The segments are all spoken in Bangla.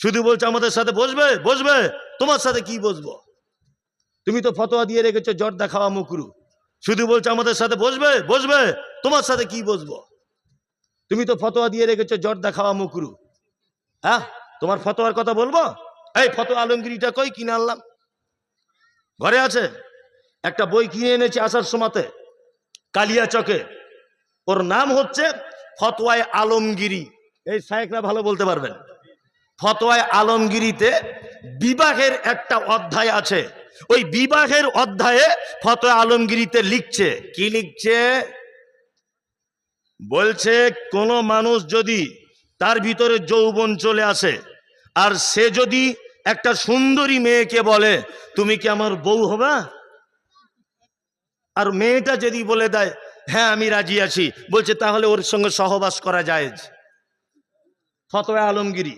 শুধু বলছে আমাদের সাথে বসবে? বসবে? তোমার সাথে কি বসবো? তুমি তো ফতোয়া দিয়ে রেখেছো জর্দা খাওয়া মুকরু শুধু বলছে আমাদের সাথে বসবে? বসবে? তোমার সাথে কি বসবো? তুমি তো ফতোয়া দিয়ে রেখেছো জর্দা খাওয়া মুকরু হ্যাঁ? তোমার ফতোয়ার কথা বলব? এই ফতোয়া আলমগিরিটা কই কিনে আনলাম? ঘরে আছে? একটা বই কিনে এনেছি আসার সময়তে, কালিয়া চকে। ওর নাম হচ্ছে ফতোয়ায় আলমগিরি। এই সাহেকরা ভালো বলতে পারবেন। ফতোয়ায় আলমগিরিতে বিবাহের একটা অধ্যায় আছে। ওই বিবাহের অধ্যায়ে ফতোয়া আলমগিরিতে লিখছে। কি লিখছে? বলছে, কোনো মানুষ যদি তার ভিতরে যৌবন চলে আসে, আর সে যদি একটা সুন্দরী মেয়েকে বলে, তুমি কি আমার বউ হবা? আর মেয়েটা যদি বলে দেয় হ্যাঁ আমি রাজি আছি। বলছে, তাহলে ওর সঙ্গে সহবাস করা যায় ফতোয়া আলমগিরি।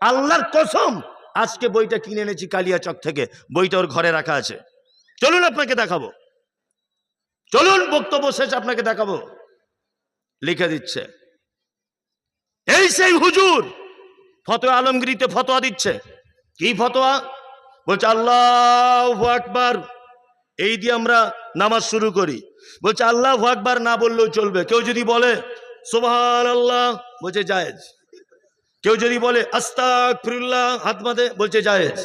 আল্লাহর কসম, আজকে বইটা কিনে এনেছি কালিয়াচক থেকে। বইটা ওর ঘরে রাখা আছে। চলুন আপনাকে দেখাবো। চলুন বক্তব্য শেষ আপনাকে দেখাবো। লিখে দিচ্ছে। এই সেই হুজুর, ফতোয়া আলমগিরিতে ফতোয়া দিচ্ছে। কি ফতোয়া? বলছে, আল্লাহ আকবার। এই দিয়ে আমরা নামাজ শুরু করি। বলছে, আল্লাহ আকবার না বললেও চলবে। কেউ যদি বলে সোভান আল্লাহ বলছে, জায়েজ। কেউ যদি বলে আস্তাক হাত বলছে, জায়েজ।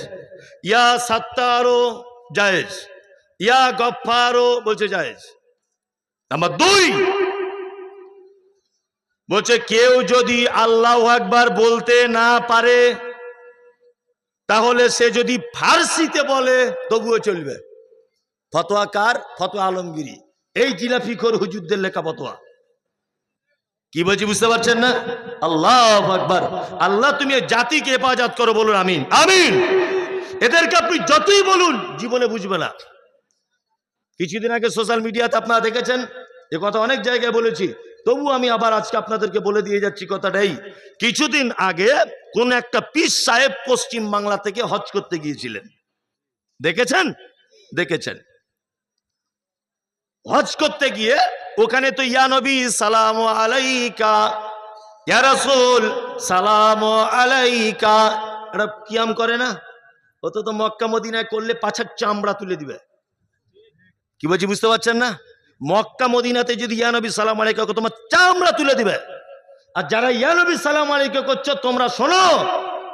ইয়া সাত্তারও জায়েজ। ইয়া গফারও বলছে, জায়েজ। নাম্বার দুই, বলছে, কেউ যদি আল্লাহ একবার বলতে না পারে, তাহলে সে যদি ফার্সিতে বলে, তবুও চলবে। ফতোয়া কার? ফতোয়া আলমগিরি এই জিলাফিখোর হুজুরদের লেখা ফতোয়া। কি বলছি বুঝতে পারছেন না? আল্লাহ আকবার। আল্লাহ তুমি এই জাতিকে হেফাজত করো বলুন আমিন। আমিন। এদেরকে আপনি যতই বলুন জীবনে বুঝবে না। কিছুদিন আগে সোশ্যাল মিডিয়াতে আপনারা দেখেছেন এ কথা অনেক জায়গায় বলেছি। তবু আমি আবার আজকে আপনাদেরকে বলে দিয়ে যাচ্ছি কথাটাই কিছুদিন আগে কোন একটা পিস সাহেব পশ্চিম বাংলা থেকে হজ করতে গিয়েছিলেন। দেখেছেন? দেখেছেন। হজ করতে গিয়ে ওখানে তো ইয়া নবী, সালাম আলাইকা। ইয়া রাসূল, সালাম আলাইকা। এটা কিয়াম করে না? অত তো মক্কা, মদিনায় করলে পাছার চামড়া তুলে দিবে। কি বলছি, বুঝতে পারছেন না? মক্কা, মদিনাতে যদি ইয়া নবী, সালাম আলাইকা তোমার চামড়া তুলে দিবে। আর যারা ইয়া নবী, সালাম আলাইকা করছ, তোমরা শোনো।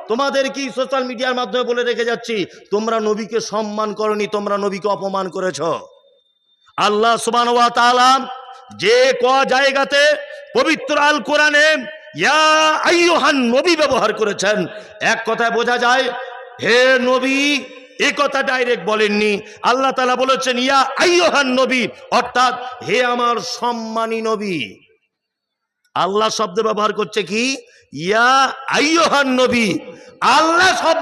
তোমাদের কি সোশ্যাল মিডিয়ার মাধ্যমে বলে রেখে যাচ্ছি, তোমরা নবীকে সম্মান করনি, তোমরা নবীকে অপমান করেছ। আল্লাহ সুবান যে ক জায়গাতে পবিত্র আল কোরআনে ইয়া নবী ব্যবহার করেছেন, এক কথায় বোঝা যায়, হে নবী, এ কথা ডাইরেক্ট বলেননি। আল্লাহ তালা বলেছেন, ইয়া আইয়ান নবী, অর্থাৎ হে আমার সম্মানী নবী। আল্লাহ শব্দ ব্যবহার করছে কি? ইয়া আইয়ুহান নবী। আল্লাহ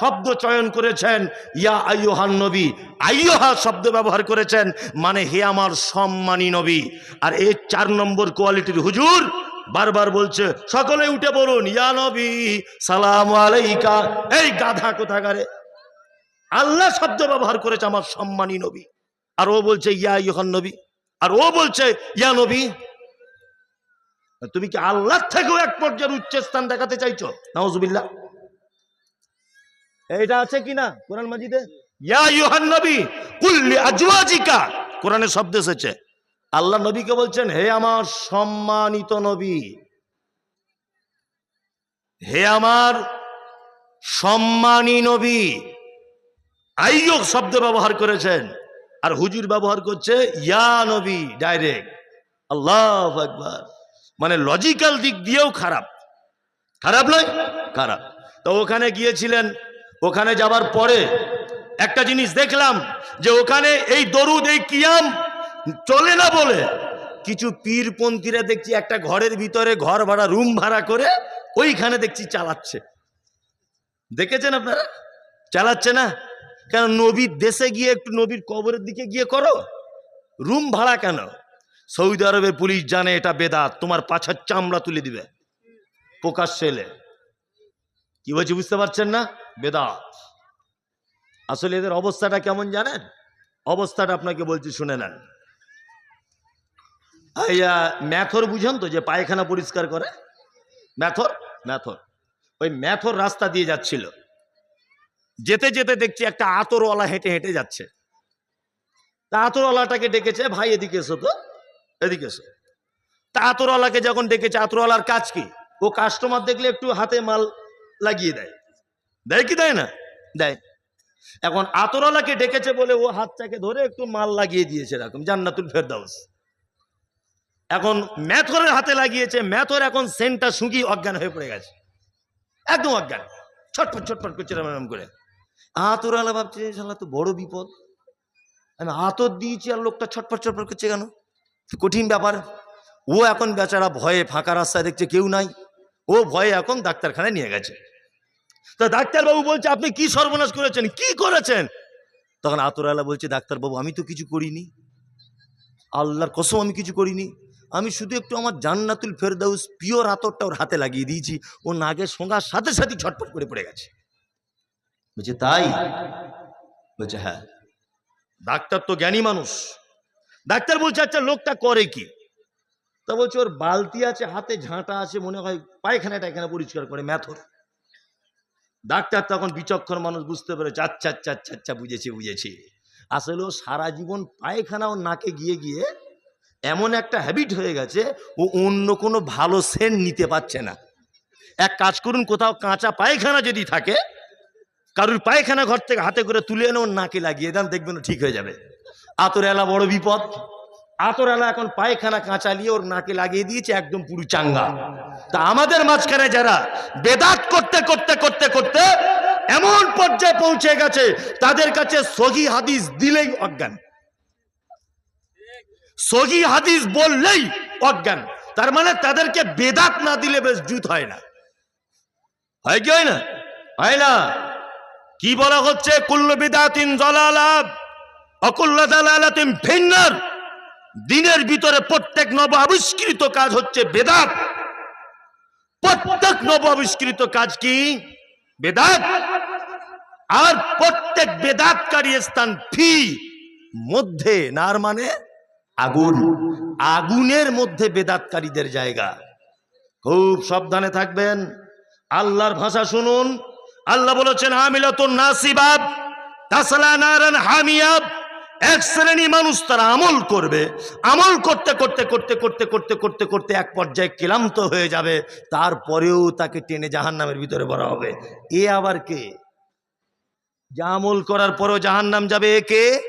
শব্দ চয়ন করেছেন। ইয়া আইয়ুহান নবী। আইয়ুহা শব্দ ব্যবহার করেছেন। মানে হে আমার সম্মানী নবী। আর এই চার নম্বর কোয়ালিটির হুজুর বারবার বলছে, সকলে উঠে বলুন ইয়া নবী, সালাম আলাইকা। এই গাধা কোথাকারে? আল্লাহ শব্দ ব্যবহার করেছে আমার সম্মানী নবী। আর ও বলছে, ইয়া ইহান নবী। আর ও বলছে, ইয়া নবী। তুমি কি আল্লাহ থেকেও এক পর্যায়ের উচ্চ স্থান দেখাতে চাইছো? নাউজুবিল্লাহ। এইটা আছে কিনা কোরআন মাজিদে? ইয়া কোরআনে শব্দ এসেছে। আল্লাহ নবীকে বলছেন, হে আমার সম্মানিত নবী, হে আমার সম্মানী নবী আইয়ক শব্দ ব্যবহার করেছেন, আর হুজুর ব্যবহার করছে ইয়া নবী, ডাইরেক্ট। আল্লাহ একবার মানে লজিক্যাল দিক দিয়েও খারাপ। খারাপ নয়? খারাপ। তো ওখানে গিয়েছিলেন, ওখানে যাবার পরে একটা জিনিস দেখলাম যে ওখানে এই দরুদ, এই কিয়াম চলে না বলে কিছু পীরপন্থীরা দেখছি একটা ঘরের ভিতরে ঘর ভাড়া, রুম ভাড়া করে ওইখানে দেখছি চালাচ্ছে। দেখেছেন আপনারা? চালাচ্ছে না? কেন নবীর দেশে গিয়ে একটু নবীর কবরের দিকে গিয়ে করো? রুম ভাড়া কেন? সৌদি আরবে পুলিশ জানে এটা বেদাত, তোমার পাছার চামড়া তুলে দিবে। প্রকাশ ছেলে কি বলছি বুঝতে পারছেন না? বেদাত। আসলে এদের অবস্থাটা কেমন জানেন? অবস্থাটা আপনাকে বলছি, শুনে নেন। ম্যাথর বুঝেন তো যে পায়খানা পরিষ্কার করে? ম্যাথর? ম্যাথর। ওই ম্যাথর রাস্তা দিয়ে যাচ্ছিল। যেতে যেতে দেখছি একটা আতরওয়ালা হেঁটে হেঁটে যাচ্ছে। তা আতরওয়ালাটাকে ডেকেছে, ভাই, এদিকে এসো তো। এদিকে তা আতরওয়ালাকে যখন ডেকেছে আতরওয়ালার কাজ কি? ও কাস্টমার দেখলে একটু হাতে মাল লাগিয়ে দেয়। দেয় কি দেয় না? দেয়। এখন আতরওয়ালাকে ডেকেছে বলে ও হাতটাকে ধরে একটু মাল লাগিয়ে দিয়েছে এরকম, জান্নাতুল ফেরদাউস। এখন ম্যাথরের হাতে লাগিয়েছে, ম্যাথর এখন সেন্টটা শুকিয়ে অজ্ঞান হয়ে পড়ে গেছে। একদম অজ্ঞান। ছটফট ছটফট করছে এরম করে। আতরওয়ালা ভাবছে তো বড় বিপদ। আমি আতর দিয়েছি আর লোকটা ছটফট ছটফট করছে কেন? কঠিন ব্যাপার। ও এখন বেচারা ভয়ে ফাঁকা রাস্তায় দেখছে কেউ নাই। ও ভয়ে এখন ডাক্তারখানায় নিয়ে গেছে। তা ডাক্তারবাবু বলছে, আপনি কি সর্বনাশ করেছেন? কি করেছেন? তখন আতরালা বলছে, ডাক্তারবাবু, আমি তো কিছু করিনি। আল্লাহর কসম, আমি কিছু করিনি। আমি শুধু একটু আমার জান্নাতুল ফেরদাউস পিওর আতরটা ওর হাতে লাগিয়ে দিয়েছি। ও নাগের সঙ্গার সাথে সাথে ছটফট করে পড়ে গেছে। বলছে, তাই? বলছে হ্যাঁ। ডাক্তার তো জ্ঞানী মানুষ। ডাক্তার বলছে আচ্ছা লোকটা করে কি? তা বলছে, ওর বালতি আছে, হাতে ঝাঁটা আছে, মনে হয় পায়খানা টায়খানা পরিষ্কার করে, ম্যাথর। ডাক্তার তখন বিচক্ষণ মানুষ বুঝতে পেরেছে আচ্ছা আচ্ছা আচ্ছা আচ্ছা বুঝেছি বুঝেছি। আসলে ও সারা জীবন পায়খানা ও নাকে গিয়ে গিয়ে এমন একটা হ্যাবিট হয়ে গেছে, ও অন্য কোনো ভালো সেন্ট নিতে পারছে না। এক কাজ করুন, কোথাও কাঁচা পায়খানা যদি থাকে, কারুর পায়খানা ঘর থেকে হাতে করে তুলে এনে ওর নাকে লাগিয়ে দেন, দেখবেন ঠিক হয়ে যাবে। আতর এলা বড় বিপদ। আতর এলা এখন পায়খানা কাঁচা নিয়ে ওর নাকে লাগিয়ে দিয়েছে একদম পুরো চাঙ্গা। তা আমাদের মাঝখানে যারা বেদাত করতে করতে করতে করতে এমন পর্যায়ে পৌঁছে গেছে, তাদের কাছে সহি হাদিস দিলেই অজ্ঞান। সহি হাদিস বললেই অজ্ঞান। তার মানে তাদেরকে বেদাত না দিলে বেশ জুত হয় না। হয় কি হয় না? হয় না। কি বলা হচ্ছে? কুল্লু বিদাতিন জলালাব। অকুল্লা দালালাতিন ফিন্নার। দিনের ভিতরে প্রত্যেক নব আবিষ্কৃত কাজ হচ্ছে বেদাত। প্রত্যেক নব আবিষ্কৃত কাজ কি? বেদাত। আর প্রত্যেক বেদাতকারী স্থান ফি, মধ্যে নার মানে আগুন। আগুনের মধ্যে বেদাতকারীদের জায়গা। খুব সাবধানে থাকবেন। আল্লাহর ভাষা শুনুন। আল্লাহ বলেছেন আমিলাতুন নাসিবাব তাসলা নারান হামিয়াব। এক শ্রেণি মানুষ তারা আমল করবে, আমল করতে করতে করতে করতে করতে করতে করতে এক পর্যায়ে ক্লান্ত হয়ে যাবে, তারপরেও তাকে টেনে জাহান নামের ভিতরে ভরা হবে। এ আবার কে? যা আমল করার পরেও জাহান নাম যাবে এ কে?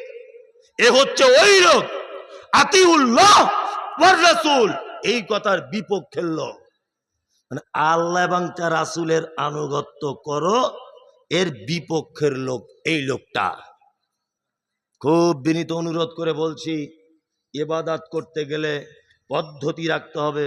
এ হচ্ছে ওই লোক, আতিউল্লাহ ওয়ার রাসূল। এই কথার বিপক্ষের লোক। মানে আল্লাহ এবং তার রাসূলের আনুগত্য করো, এর বিপক্ষের লোক এই লোকটা। খুব বিনীত অনুরোধ করে বলছি এবাদাত করতে গেলে পদ্ধতি রাখতে হবে।